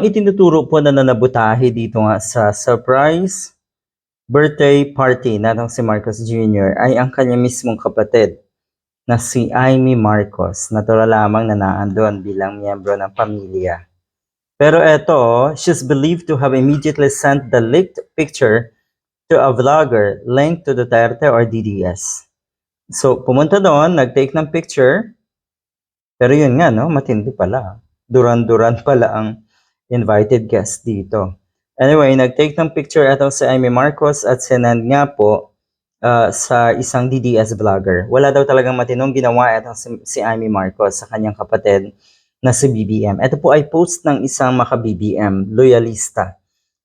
Ang itinuturo po na nanabutahe dito nga sa surprise birthday party natong si Marcos Jr. ay ang kanya mismong kapatid na si Amy Marcos. Natural lamang na naandun bilang miyembro ng pamilya. Pero eto, she's believed to have immediately sent the leaked picture to a vlogger linked to Duterte or DDS. So, pumunta doon, nag-take ng picture, pero yun nga, no, matindi pala. Duran-duran pala ang invited guest dito. Anyway, nag-take ng picture ito si Amy Marcos at sinend nga po uh, sa isang DDS vlogger. Wala daw talagang matinong ginawa ito si, si Amy Marcos sa kanyang kapatid na si BBM. Ito po ay post ng isang maka-BBM, loyalista.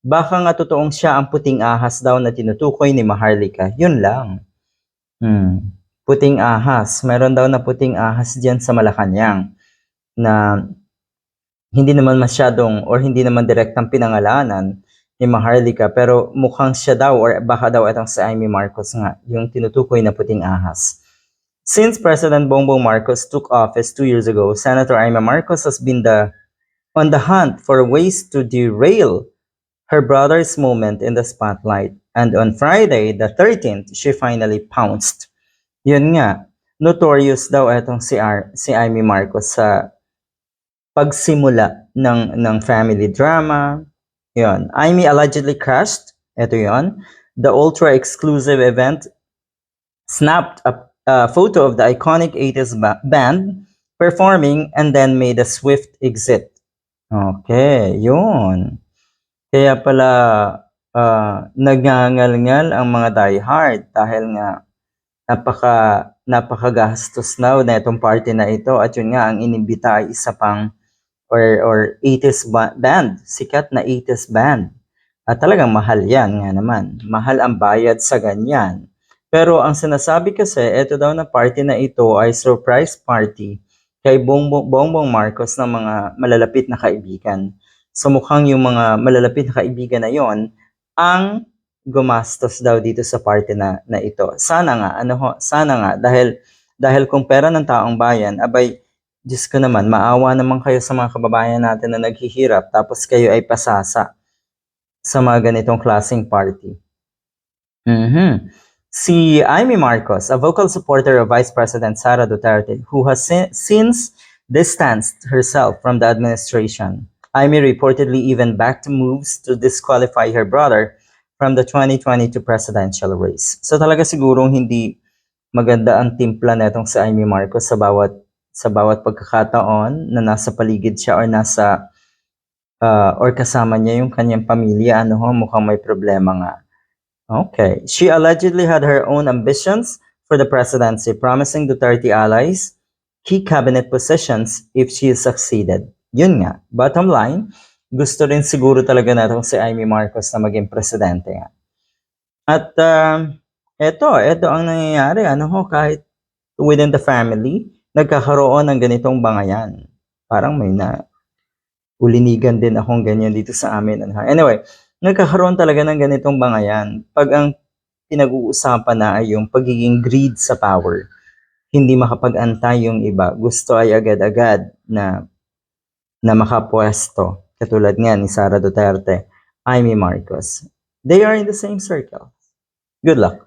Baka nga totoong siya ang puting ahas daw na tinutukoy ni Maharlika. Yun lang. Hmm. Puting ahas. Meron daw na puting ahas diyan sa Malacanang na hindi naman masyadong or hindi naman direktang pinangalanan ni Maharlika pero mukhang siya daw or baka daw itong si Amy Marcos nga yung tinutukoy na puting ahas. Since President Bongbong Marcos took office two years ago, Senator Amy Marcos has been the on the hunt for ways to derail her brother's moment in the spotlight. And on Friday, the 13th, she finally pounced. Yun nga, notorious daw itong si, Ar- si Amy Marcos sa pagsimula ng, ng family drama. Yun. Amy allegedly crashed. Ito yon. The ultra-exclusive event snapped a, a photo of the iconic 80s ba- band performing and then made a swift exit. Okay, yun. Kaya pala uh, nagngangal-ngal ang mga diehard dahil nga napaka napakagastos na na itong party na ito at yun nga ang inimbita ay isa pang or or 80s ba- band, sikat na 80s band. At talagang mahal 'yan nga naman. Mahal ang bayad sa ganyan. Pero ang sinasabi kasi, ito daw na party na ito ay surprise party kay Bongbong, Bongbong Marcos ng mga malalapit na kaibigan. So mukhang yung mga malalapit na kaibigan na yon ang gumastos daw dito sa party na, na ito. Sana nga, ano ho, sana nga, dahil, dahil kung pera ng taong bayan, abay, Diyos ko naman, maawa naman kayo sa mga kababayan natin na naghihirap, tapos kayo ay pasasa sa mga ganitong klaseng party. Mhm. Si Amy Marcos, a vocal supporter of Vice President Sara Duterte, who has si- since distanced herself from the administration. Amy reportedly even backed moves to disqualify her brother from the 2022 presidential race. So talaga sigurong hindi maganda ang timpla netong si Amy Marcos sa bawat sa bawat pagkakataon na nasa paligid siya or nasa uh, or kasama niya yung kanyang pamilya, ano ho, mukhang may problema nga. Okay. She allegedly had her own ambitions for the presidency, promising Duterte allies key cabinet positions if she succeeded. Yun nga. Bottom line, gusto rin siguro talaga natong si Amy Marcos na maging presidente nga. At uh, eto, eto ang nangyayari. Ano ho, kahit within the family, nagkakaroon ng ganitong bangayan. Parang may na ulinigan din akong ganyan dito sa amin. Ano. Anyway, nagkakaroon talaga ng ganitong bangayan. Pag ang pinag-uusapan na ay yung pagiging greed sa power, hindi makapag-antay yung iba. Gusto ay agad-agad na na makapwesto. Katulad nga ni Sara Duterte, Amy Marcos. They are in the same circle. Good luck.